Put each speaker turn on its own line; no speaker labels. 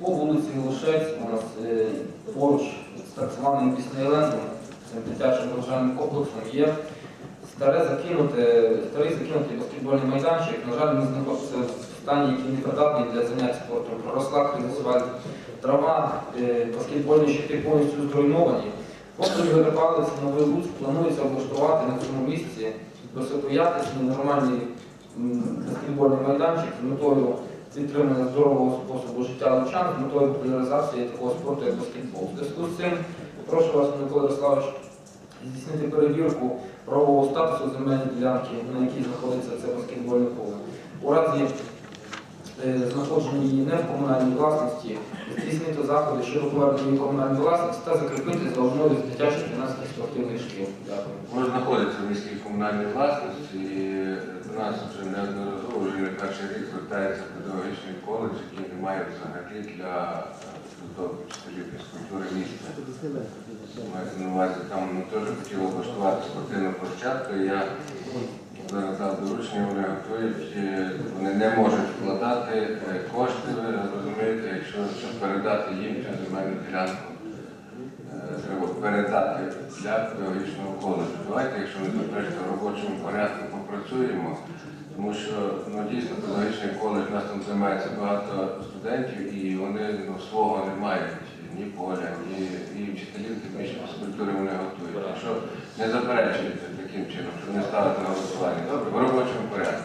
По вулиці Лошець у нас е, поруч з так званим Піснейлендом, цим дитячим розважальним комплексом, є старе закинуте, старий закинутий баскетбольний майданчик. На жаль, він знаходиться в стані, який не придатний для занять спортом. Проросла кризисувальна трава, е, баскетбольні щити повністю зруйновані. Просто Ігор Новий Луцьк планується облаштувати на цьому місці високоякісний нормальний баскетбольний майданчик з метою підтримання здорового способу життя лучан, з метою популяризації такого спорту, як баскетбол. В зв'язку з цим прошу вас, Микола Ярославович, здійснити перевірку правового статусу земельної ділянки, на якій знаходиться це баскетбольне поле. У разі е, знаходження її не в комунальній власності, здійснити заходи щодо повернення її в комунальну власність та закріпити за одною з дитячих юнацьких спортивних шкіл. Дякую.
Воно знаходиться в міській комунальній власності і до нас вже неодноразово, вже не перший рік звертається педагогічний коледж, який не має взагалі для е, підготовки вчителів фізкультури міста. Мається на увазі, там ми теж хотіли облаштувати спортивну площадку. і Я зараз дав доручення, вони готують, е, вони не можуть вкладати е, кошти, розумієте, якщо щоб передати їм цю земельну ділянку. Передати для педагогічного коледжу. Давайте, якщо не заперечите, в робочому порядку попрацюємо, тому що ну, дійсно педагогічний коледж у нас там займається багато студентів і вони ну, свого не мають ні поля, ні, ні вчителів, більше фізкультури вони готують. Якщо не заперечуєте таким чином, щоб не ставити на голосування, добре, в робочому порядку?